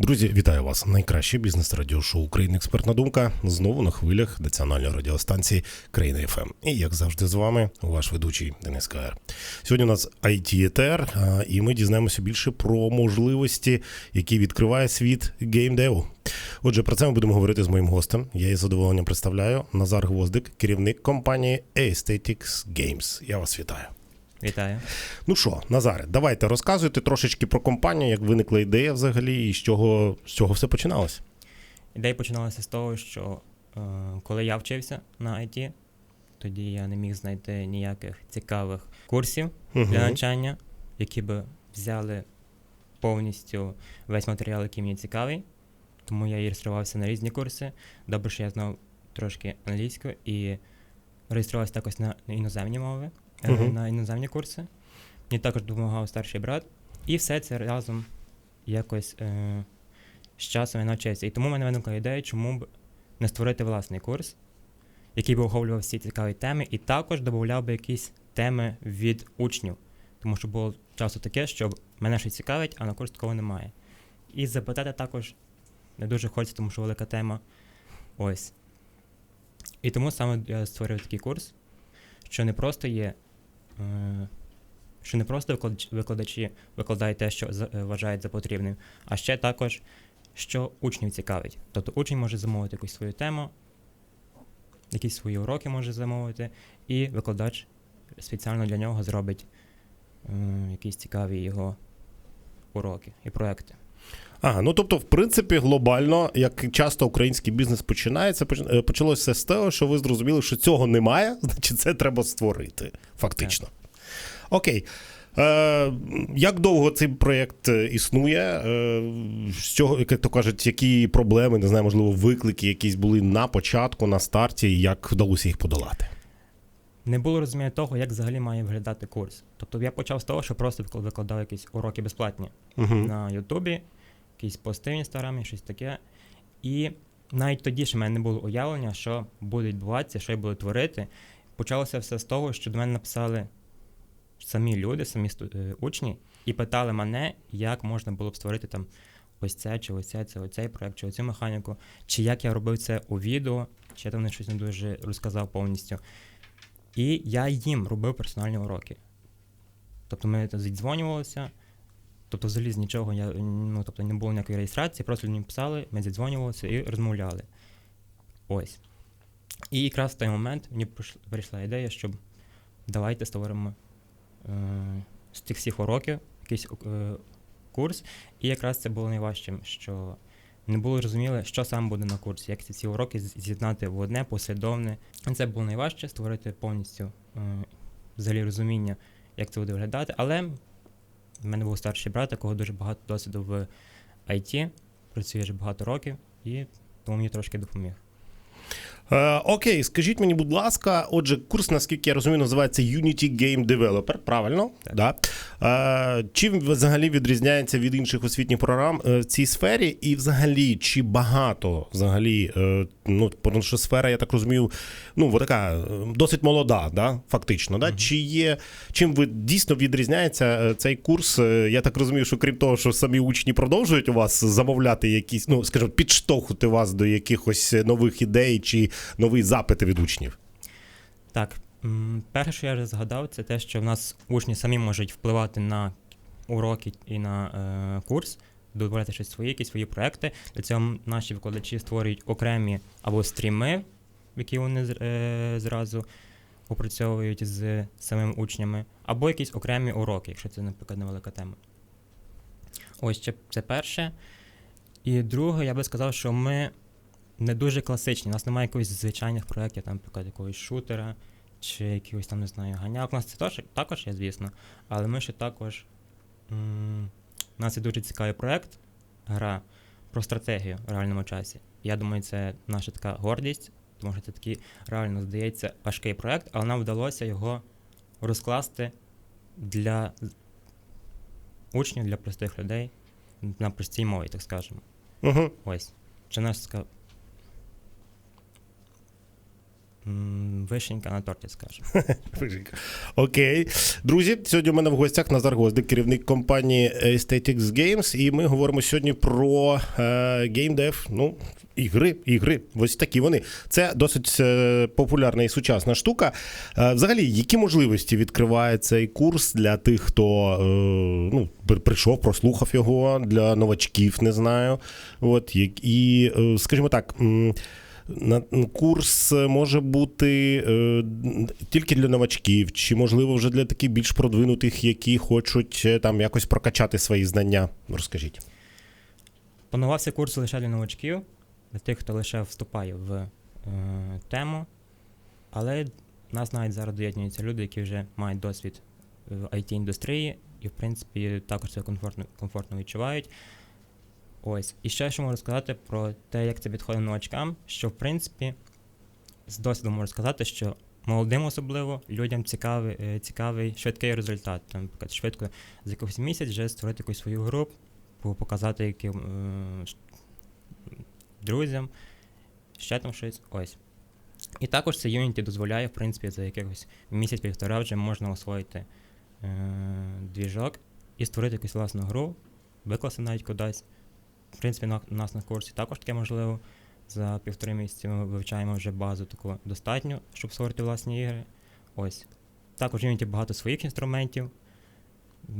Друзі, вітаю вас! Найкраще бізнес радіошоу України Експертна думка знову на хвилях національної радіостанції Країна ФМ. І як завжди, з вами ваш ведучий Денис Каєр. Сьогодні у нас IT і ми дізнаємося більше про можливості, які відкриває світ геймдеву. Отже, про це ми будемо говорити з моїм гостем. Я із задоволенням представляю Назар Гвоздик, керівник компанії Aesthetics Games. Я вас вітаю. Вітаю. Ну що, Назаре, давайте розказуйте трошечки про компанію, як виникла ідея взагалі, і з чого, з чого все починалося. Ідея починалася з того, що е, коли я вчився на IT, тоді я не міг знайти ніяких цікавих курсів Угу. для навчання, які би взяли повністю весь матеріал, який мені цікавий. Тому я і реєструвався на різні курси. Добре, що я знав трошки англійську і реєструвався також на іноземні мови, Мгм. на іноземні курси. Мені також допомагав старший брат. І все це разом якось е, з часом я навчився. І тому в мене виникла ідея, чому б не створити власний курс, який би охоплював всі цікаві теми, і також додавав би якісь теми від учнів. Тому що було часто таке, що мене щось цікавить, а на курс такого немає. І запитати також не дуже хочеться, тому що велика тема. Ось. І тому саме я створив такий курс, що не просто є. Е, що не просто викладачі викладають те, що е, вважають за потрібним, а ще також, що учнів цікавить. Тобто учень може замовити якусь свою тему, якісь свої уроки може замовити, і викладач спеціально для нього зробить е, якісь цікаві його уроки і проекти. Ага, ну тобто, в принципі, глобально, як часто український бізнес починається, поч- е, почалося з того, що ви зрозуміли, що цього немає, значить це треба створити. Фактично. Окей. Е, як довго цей проєкт е, існує? Е, з чого, як то кажуть, які проблеми, не знаю, можливо, виклики якісь були на початку, на старті, і як вдалося їх подолати? Не було розуміння того, як взагалі має виглядати курс. Тобто я почав з того, що просто викладав якісь уроки безплатні. Угу. на Ютубі, якісь пости в інстаграмі, щось таке. І навіть тоді ще в мене не було уявлення, що буде відбуватися, що я буду творити. Почалося все з того, що до мене написали самі люди, самі е, учні, і питали мене, як можна було б створити там ось це, чи ось це, це проект, чи оцю механіку, чи як я робив це у відео, чи я там щось не дуже розказав повністю. І я їм робив персональні уроки. Тобто ми зідзвонювалися, Тобто, взагалі з нічого я ну, тобто не було ніякої реєстрації, просто мені писали, ми зідзвонювалися і розмовляли. Ось. І якраз в той момент мені прийшла ідея, щоб давайте створимо е, з тих всіх уроків якийсь е, курс. І якраз це було найважчим, що не було зрозуміло, що саме буде на курсі, як ці всі уроки з'єднати в одне послідовне. Це було найважче створити повністю е, взагалі розуміння, як це буде виглядати. Але в мене був старший брат, якого дуже багато досвіду в IT, працює вже багато років, і тому мені трошки допоміг. Е, окей, скажіть мені, будь ласка, отже, курс, наскільки я розумію, називається Unity Game Developer, правильно? Так. Да. Е, чим взагалі відрізняється від інших освітніх програм е, в цій сфері? І взагалі, чи багато взагалі, е, ну, тому що сфера, я так розумію, ну, така е, досить молода, да, фактично. Да? Мгм. Чи є, чим ви дійсно відрізняється е, цей курс? Я так розумію, що крім того, що самі учні продовжують у вас замовляти якісь, ну, скажімо, підштовхувати вас до якихось нових ідей чи нові запити від учнів. Так, перше, що я згадав, це те, що в нас учні самі можуть впливати на уроки і на е, курс, додавати щось свої, якісь свої проекти. Для цього наші викладачі створюють окремі або стріми, які вони е, зразу опрацьовують з самими учнями, або якісь окремі уроки, якщо це, наприклад, невелика тема. Ось це перше. І друге, я би сказав, що ми не дуже класичні. У нас немає якихось звичайних проєктів, там, наприклад, якогось шутера чи якихось там, не знаю, ганяк. У нас це теж, також є, звісно. Але ми ще також. М- у нас є дуже цікавий проєкт, гра про стратегію в реальному часі. Я думаю, це наша така гордість, тому що це такий реально здається важкий проєкт, але нам вдалося його розкласти для учнів, для простих людей на простій мові, так скажемо. Угу. Ось. Чи наш ска... м, вишенька на торті, скажімо. Фишенька. Окей. Друзі, сьогодні у мене в гостях Назар Гвоздик, керівник компанії Aesthetics Games, і ми говоримо сьогодні про геймдев. Ну, ігри, ігри. Ось такі вони. Це досить е, популярна і сучасна штука. Е, взагалі, які можливості відкриває цей курс для тих, хто е, ну, прийшов, прослухав його, для новачків, не знаю. От, і, скажімо так. На курс може бути е, тільки для новачків, чи можливо вже для таких більш продвинутих, які хочуть е, там якось прокачати свої знання. Розкажіть. Планувався курс лише для новачків, для тих, хто лише вступає в е, тему. Але нас навіть зараз доєднуються люди, які вже мають досвід в IT-індустрії і, в принципі, також це комфортно, комфортно відчувають. Ось. І ще що можу сказати про те, як це підходить новачкам, що, в принципі, з досвіду можу сказати, що молодим особливо людям цікавий, е, цікавий швидкий результат. Там, наприклад, швидко за якийсь місяць вже створити якусь свою гру, по- показати яким е, друзям, ще там щось. Ось. І також це Unity дозволяє, в принципі, за якихось місяць-півтора вже можна освоїти е, двіжок і створити якусь власну гру, викласти навіть кудись. В принципі, на, у нас на курсі також таке можливо. За півтори місяці ми вивчаємо вже базу таку достатньо, щоб створити власні ігри. Ось. Також в Unity багато своїх інструментів.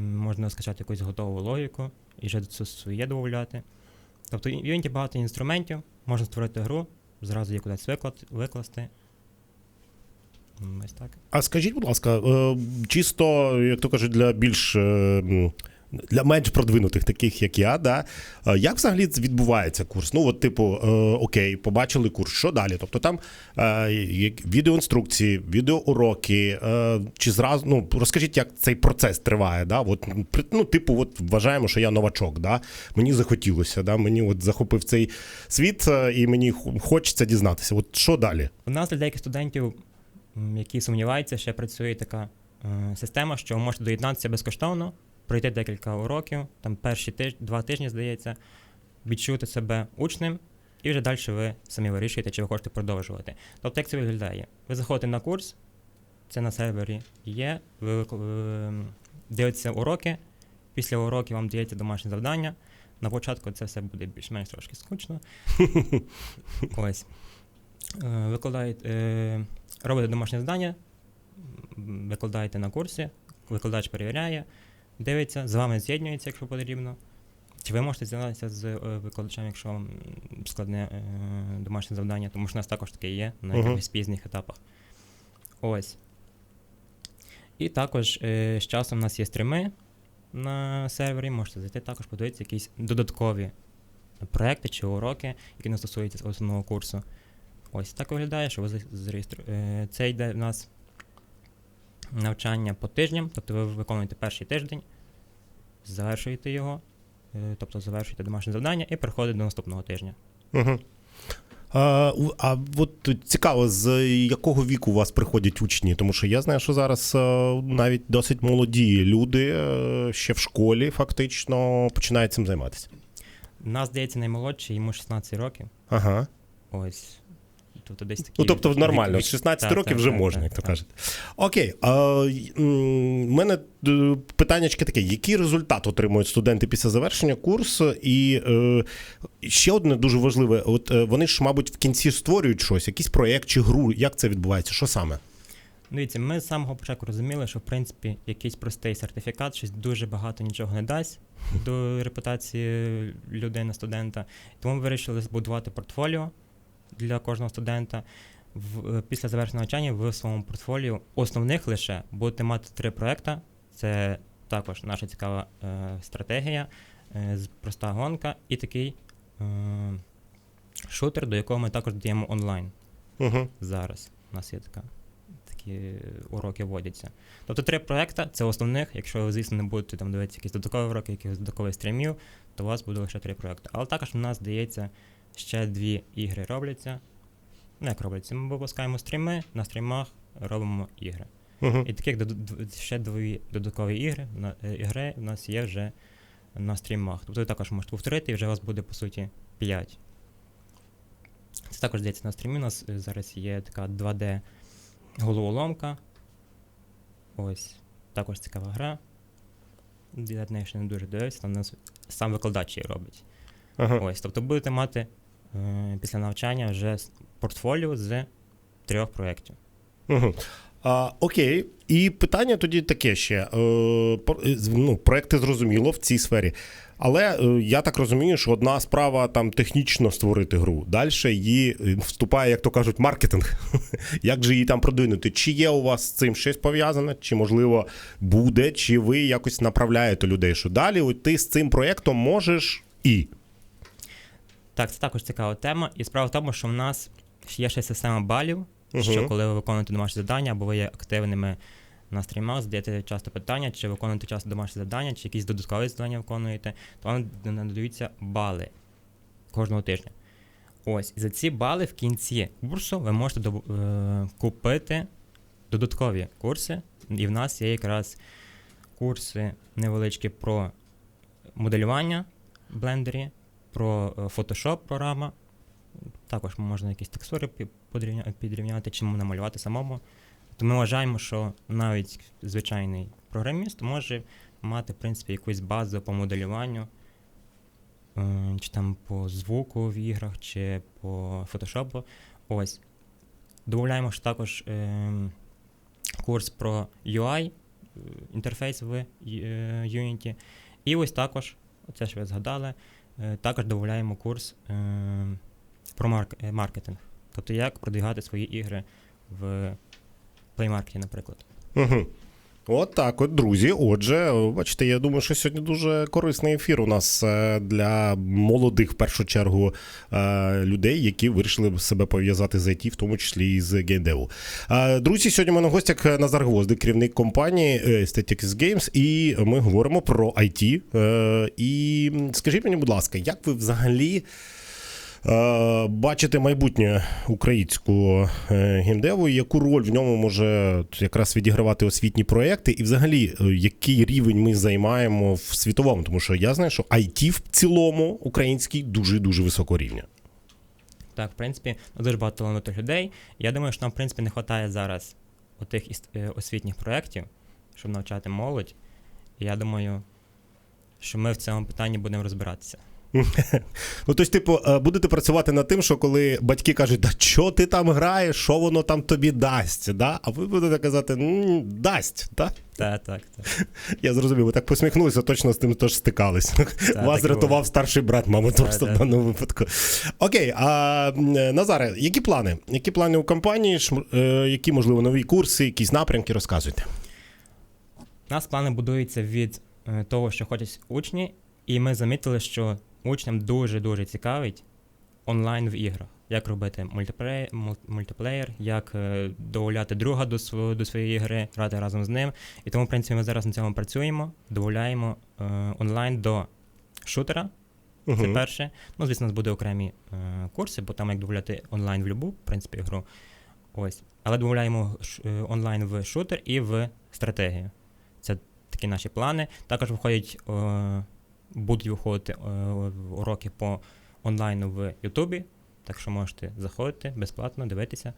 Можна скачати якусь готову логіку і вже це своє додати. Тобто в Unity багато інструментів, можна створити гру, зразу її кудись виклад, викласти. Ось так. А скажіть, будь ласка, е, чисто, як то кажуть, для більш. Для менш продвинутих, таких як я, да, е, як взагалі відбувається курс? Ну, от, типу, е, окей, побачили курс, що далі? Тобто там е, відеоінструкції, відеоуроки, е, чи зразу, ну, розкажіть, як цей процес триває, да? От, ну, типу, от вважаємо, що я новачок, да? мені захотілося, да? мені от захопив цей світ, е, і мені хочеться дізнатися. От що далі? У нас для деяких студентів, які сумніваються, ще працює така е, система, що ви можете доєднатися безкоштовно, пройти декілька уроків, там перші тиж... два тижні, здається, відчути себе учнем, і вже далі ви самі вирішуєте, чи ви хочете продовжувати. Тобто, як це виглядає? Ви заходите на курс, це на сервері є, ви вик- е, дивитеся уроки, після уроків вам дається домашнє завдання. На початку це все буде більш-менш трошки скучно. Ось. Е, Викладаєте, робите домашнє завдання, викладаєте на курсі, викладач перевіряє, дивиться, з вами з'єднується, якщо потрібно. Чи ви можете з'єднатися з е, викладачем, якщо вам складне е, домашнє завдання, тому що у нас також таке є на Мгм. якихось пізніх етапах. Ось. І також е, з часом у нас є стріми на сервері, можете зайти також подивитися якісь додаткові проекти чи уроки, які не стосуються основного курсу. Ось так виглядає, що ви зареєструєте. Це йде в нас навчання по тижням, тобто ви виконуєте перший тиждень, завершуєте його, е, тобто завершуєте домашнє завдання і переходите до наступного тижня. Угу. А, а от цікаво, з якого віку у вас приходять учні? Тому що я знаю, що зараз е, навіть досить молоді люди е, ще в школі фактично починають цим займатися. У нас, здається, наймолодший, йому 16 років. Ага. Ось. Тобто десь такі. Ну, тобто нормально, з 16 так, років так, вже так, можна, так, як то кажете. Окей, в мене е, питаннячки таке: який результат отримують студенти після завершення курсу? І е, ще одне дуже важливе: от е, вони ж, мабуть, в кінці створюють щось, якийсь проєкт чи гру. Як це відбувається? Що саме? Дивіться, ми з самого початку розуміли, що в принципі якийсь простий сертифікат щось дуже багато нічого не дасть до репутації людини, студента. Тому ми вирішили збудувати портфоліо для кожного студента. В, е, після завершення навчання в своєму портфоліо основних лише будете мати три проекти. Це також наша цікава е, стратегія, е, проста гонка і такий е, шутер, до якого ми також даємо онлайн Угу. зараз. У нас є така, такі уроки вводяться. Тобто три проекти це основних. Якщо ви, звісно, не будете там дивитися якісь додаткові уроки, якихось додаткових стрімів, то у вас буде лише три проекти. Але також у нас, здається, ще дві ігри робляться. Ну, як робляться? Ми випускаємо стріми, на стрімах робимо ігри. Угу. І таких ще дві додаткові ігри, на, е, ігри у нас є вже на стрімах. Тобто ви також можете повторити, і вже у вас буде, по суті, 5. Це також здається на стрімі. У нас е, зараз є така 2D головоломка. Ось. Також цікава гра. Я ще не дуже дивився, там у нас сам викладач її робить. Ага. Ось. Тобто будете мати після навчання вже портфоліо з трьох проєктів. Угу. А, окей, і питання тоді таке ще. Е, е, ну, проекти зрозуміло в цій сфері. Але е, я так розумію, що одна справа там технічно створити гру. Далі її е, вступає, як то кажуть, маркетинг. як же її там продвинути? Чи є у вас з цим щось пов'язане? Чи можливо буде, чи ви якось направляєте людей, що далі от ти з цим проєктом можеш і. Так, це також цікава тема. І справа в тому, що в нас є ще система балів, Мгм. що коли ви виконуєте домашні завдання, або ви є активними на стрімах, задаєте часто питання, чи виконуєте часто домашні завдання, чи якісь додаткові завдання виконуєте, то вам надаються бали кожного тижня. Ось, і за ці бали в кінці курсу ви можете доб- е, купити додаткові курси. І в нас є якраз курси невеличкі про моделювання в блендері, про е, Photoshop програма. Також можна якісь текстури підрівняти чи намалювати самому. То ми вважаємо, що навіть звичайний програміст може мати, в принципі, якусь базу по моделюванню, е, чи там по звуку в іграх, чи по фотошопу. Ось. Додаємо ж також е, курс про UI, е, інтерфейс в Unity. І ось також, це ж ви згадали, також додаємо курс е, про е, маркетинг. Тобто як продвігати свої ігри в Market, наприклад. Угу. От так, от, друзі. Отже, бачите, я думаю, що сьогодні дуже корисний ефір у нас е, для молодих, в першу чергу, е, людей, які вирішили себе пов'язати з IT, в тому числі і з геймдеву. Е, Друзі, сьогодні у мене в гостях Назар Гвоздик, керівник компанії Aesthetics Games, і ми говоримо про IT. І скажіть мені, будь ласка, як ви взагалі. Е, Бачите майбутнє українського е, геймдеву, яку роль в ньому може якраз відігравати освітні проекти, і взагалі е, який рівень ми займаємо в світовому, тому що я знаю, що IT в цілому український дуже дуже високого рівня. Так, в принципі, дуже багато талановитих людей. Я думаю, що нам, в принципі, не вистачає зараз отих освітніх проєктів, щоб навчати молодь. Я думаю, що ми в цьому питанні будемо розбиратися. Ну, тобто, типу, е, будете працювати над тим, що коли батьки кажуть, да що ти там граєш, що воно там тобі дасть, да? а ви будете казати, «М, дасть, так? Так, так, так. Я зрозумів, ви так посміхнулися, точно з тим теж стикались. Вас так рятував старший брат, просто в даному випадку. Окей, а Назаре, які плани? Які плани у компанії? Е, Які, можливо, нові курси, якісь напрямки, розказуйте. У нас плани будуються від е, того, що хочуть учні, і ми замітили, що учням дуже-дуже цікавить онлайн в іграх. Як робити мультиплеєр, мультиплеєр як е, доуляти друга до, сво- до своєї гри, грати разом з ним. І тому, в принципі, ми зараз на цьому працюємо, доуляємо е, онлайн до шутера. Це Мгм. перше. Ну, звісно, у нас буде окремі е, курси, бо там як додаляти онлайн в любу, в принципі, гру. Ось. Але додаємо ш- е, онлайн в шутер і в стратегію. Це такі наші плани. Також виходять, е, будуть виходити е, уроки по онлайну в Ютубі. Так що можете заходити безплатно, дивитися.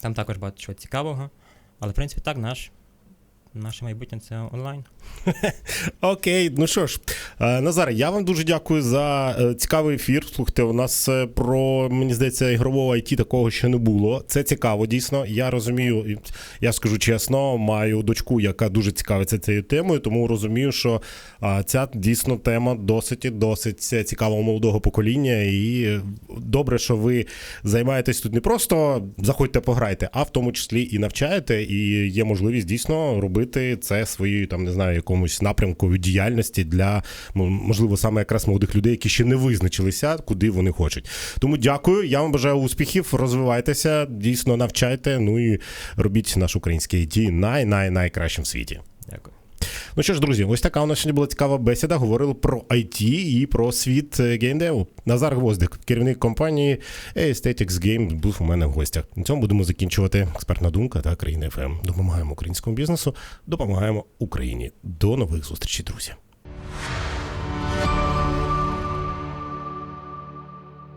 Там також багато чого цікавого. Але, в принципі, так, наш, наше майбутнє це онлайн. Окей, ну що ж, е, Назаре, я вам дуже дякую за е, цікавий ефір. Слухайте, у нас е, про, мені здається, ігрового IT такого ще не було. Це цікаво, дійсно. Я розумію, я скажу чесно, маю дочку, яка дуже цікавиться цією темою, тому розумію, що ця дійсно тема досить і досить цікава у молодого покоління. І добре, що ви займаєтесь тут не просто заходьте пограйте, а в тому числі і навчаєте, і є можливість дійсно робити це своєю там не знаю, якомусь напрямкою діяльності для можливо саме якраз молодих людей, які ще не визначилися, куди вони хочуть. Тому дякую. Я вам бажаю успіхів, розвивайтеся, дійсно навчайте. Ну і робіть наш український IT най-най найкращим в світі. Ну що ж, друзі, ось така у нас сьогодні була цікава бесіда. Говорили про IT і про світ е, геймдеву. Назар Гвоздик, керівник компанії Aesthetics Game, був у мене в гостях. На цьому будемо закінчувати експертна думка та країни ФМ. Допомагаємо українському бізнесу, допомагаємо Україні. До нових зустрічей, друзі.